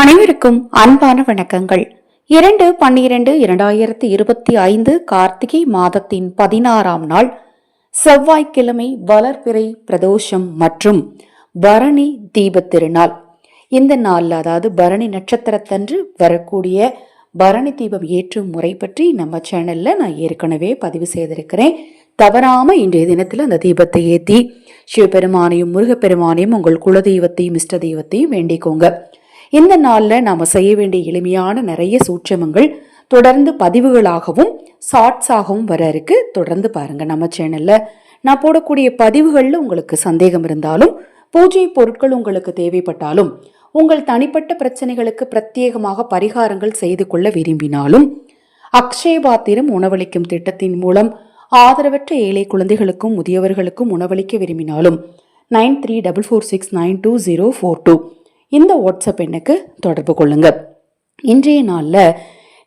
அனைவருக்கும் அன்பான வணக்கங்கள். இரண்டு பன்னிரண்டு இரண்டாயிரத்தி இருபத்தி ஐந்து கார்த்திகை மாதத்தின் பதினாறாம் நாள் செவ்வாய்க்கிழமை வளர்பிறை பிரதோஷம் மற்றும் பரணி தீபத் திருநாள். இந்த நாளில் அதாவது பரணி நட்சத்திரத்தன்று வரக்கூடிய பரணி தீபம் ஏற்றும் முறை பற்றி நம்ம சேனல்ல நான் ஏற்கனவே பதிவு செய்திருக்கிறேன். தவறாம இன்றைய தினத்தில் அந்த தீபத்தை ஏற்றி சிவபெருமானையும் முருகப்பெருமானையும் உங்கள் குலதெய்வத்தையும் இஷ்ட தெய்வத்தையும் வேண்டிக்கோங்க. இந்த நாளில் நாம் செய்ய வேண்டிய எளிமையான நிறைய சூட்சமங்கள் தொடர்ந்து பதிவுகளாகவும் ஷார்ட்ஸாகவும் வர இருக்கு. தொடர்ந்து பாருங்க நம்ம சேனலில் நான் போடக்கூடிய பதிவுகளில் உங்களுக்கு சந்தேகம் இருந்தாலும் பூஜை பொருட்கள் உங்களுக்கு தேவைப்பட்டாலும் உங்கள் தனிப்பட்ட பிரச்சனைகளுக்கு பிரத்யேகமாக பரிகாரங்கள் செய்து கொள்ள விரும்பினாலும் அக்ஷய பாத்திரம் உணவளிக்கும் திட்டத்தின் மூலம் ஆதரவற்ற ஏழை குழந்தைகளுக்கும் முதியவர்களுக்கும் உணவளிக்க விரும்பினாலும் nine three double four six nine two zero four two. இந்த வாட்ஸ்அப் எண்ணுக்கு தொடர்பு கொள்ளுங்க. இன்றைய நாளில்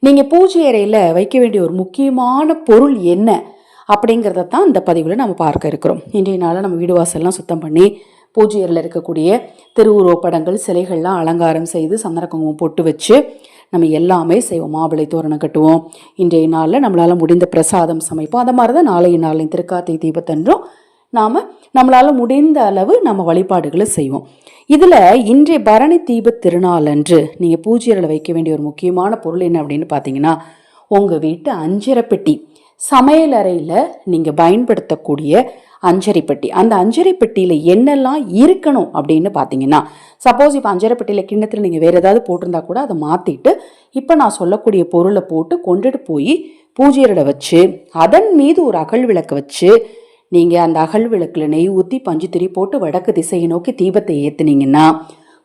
நீங்கள் பூஜை அறையில் வைக்க வேண்டிய ஒரு முக்கியமான பொருள் என்ன அப்படிங்கிறத தான் இந்த பதிவில் நம்ம பார்க்க இருக்கிறோம். இன்றைய நாளில் நம்ம வீடு வாசல்லாம் சுத்தம் பண்ணி பூஜை அறையில் இருக்கக்கூடிய திருவுருவப்படங்கள் சிலைகள்லாம் அலங்காரம் செய்து சந்தன குங்குமம் பொட்டு வச்சு நம்ம எல்லாமே செய்வோம். மாவிளை தோரணம் கட்டுவோம். இன்றைய நாளில் நம்மளால் முடிந்த பிரசாதம் சமைப்போம். அந்த மாதிரி தான் நாளைய நாளின் திருக்கார்த்திகை தீபத்தன்றும் நாம் நம்மளால் முடிந்த அளவு நம்ம வழிபாடுகளை செய்வோம். இதில் இன்றைய பரணி தீப திருநாள் அன்று நீங்கள் பூஜையில் வைக்க வேண்டிய ஒரு முக்கியமான பொருள் என்ன அப்படின்னு பார்த்தீங்கன்னா உங்கள் வீட்டு அஞ்சரை பெட்டி சமையல் அறையில் நீங்கள் பயன்படுத்தக்கூடிய அஞ்சரை பெட்டி அந்த அஞ்சரை பெட்டியில் என்னெல்லாம் இருக்கணும் அப்படின்னு பார்த்தீங்கன்னா சப்போஸ் இப்போ அஞ்சரை பெட்டியில் கிண்ணத்தில் நீங்கள் வேறு ஏதாவது போட்டிருந்தா கூட அதை மாற்றிட்டு இப்போ நான் சொல்லக்கூடிய பொருளை போட்டு கொண்டுட்டு போய் பூஜையரில் வச்சு அதன் மீது ஒரு அகல் விளக்கு வச்சு நீங்கள் அந்த அகல் விளக்கில் நெய் ஊற்றி பஞ்சுத்திரி போட்டு வடக்கு திசையை நோக்கி தீபத்தை ஏற்றுனீங்கன்னா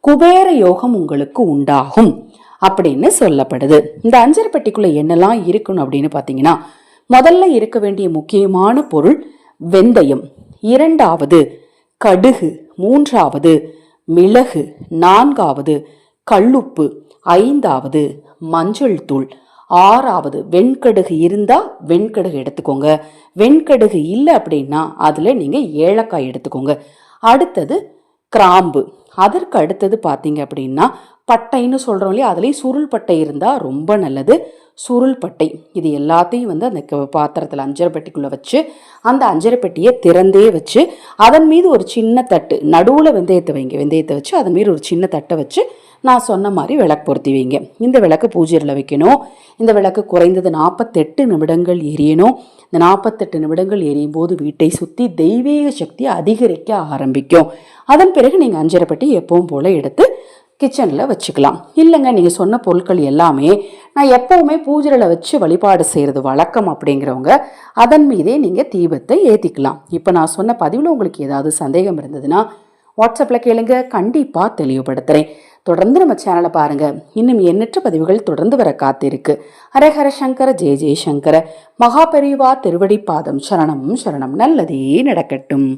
குபேர யோகம் உங்களுக்கு உண்டாகும் அப்படின்னு சொல்லப்படுது. இந்த அஞ்சரை என்னெல்லாம் இருக்கணும் அப்படின்னு பார்த்தீங்கன்னா முதல்ல இருக்க வேண்டிய முக்கியமான பொருள் வெந்தயம். இரண்டாவது கடுகு. மூன்றாவது மிளகு. நான்காவது கல்லுப்பு. ஐந்தாவது மஞ்சள் தூள். ஆறாவது வெண்கடுகு இருந்தால் வெண்கடுகு எடுத்துக்கோங்க. வெண்கடுகு இல்லை அப்படின்னா அதில் நீங்கள் ஏலக்காய் எடுத்துக்கோங்க. அடுத்தது கிராம்பு. அதற்கு அடுத்தது பார்த்தீங்க அப்படின்னா பட்டைன்னு சொல்கிறோம் இல்லையா? அதுலேயும் சுருள் பட்டை இருந்தால் ரொம்ப நல்லது. சுருள் பட்டை. இது எல்லாத்தையும் வந்து அந்த க- பாத்திரத்தில் அஞ்சரை பெட்டிக்குள்ளே வச்சு அந்த அஞ்சரை பெட்டியை திறந்தே வச்சு அதன் மீது ஒரு சின்ன தட்டு நடுவில் வெந்தயத்தை வைங்க. வெந்தயத்தை வச்சு அதன் மீது ஒரு சின்ன தட்டை வச்சு நான் சொன்ன மாதிரி விளக்கு பொருத்தி வைங்க. இந்த விளக்கு பூஜையில் வைக்கணும். இந்த விளக்கு குறைந்தது நாற்பத்தெட்டு நிமிடங்கள் எரியணும். இந்த நாற்பத்தெட்டு நிமிடங்கள் எரியும் போது வீட்டை சுற்றி தெய்வீக சக்தி அதிகரிக்க ஆரம்பிக்கும். அதன் பிறகு நீங்கள் அஞ்சரை வடிகட்டி எப்பவும் போல் எடுத்து கிச்சனில் வச்சுக்கலாம். இல்லைங்க நீங்கள் சொன்ன பொருட்கள் எல்லாமே நான் எப்போவுமே பூஜையில் வச்சு வழிபாடு செய்கிறது வழக்கம் அப்படிங்கிறவங்க அதன் மீதே நீங்கள் தீபத்தை ஏற்றிக்கலாம் இப்போ நான் சொன்ன பதிவில் உங்களுக்கு ஏதாவது சந்தேகம் இருந்ததுன்னா வாட்ஸ்அப்பில் கேளுங்க. கண்டிப்பாக தெளிவுபடுத்துகிறேன் தொடர்ந்து நம்ம சேனலை பாருங்கள் இன்னும் எண்ணற்ற பதிவுகள் தொடர்ந்து வர காத்திருக்கு. ஹரஹர சங்கர ஜெய ஜெயசங்கர. மகாபெரிவா திருவடி பாதம். சரணம் சரணம். நல்லதே நடக்கட்டும்.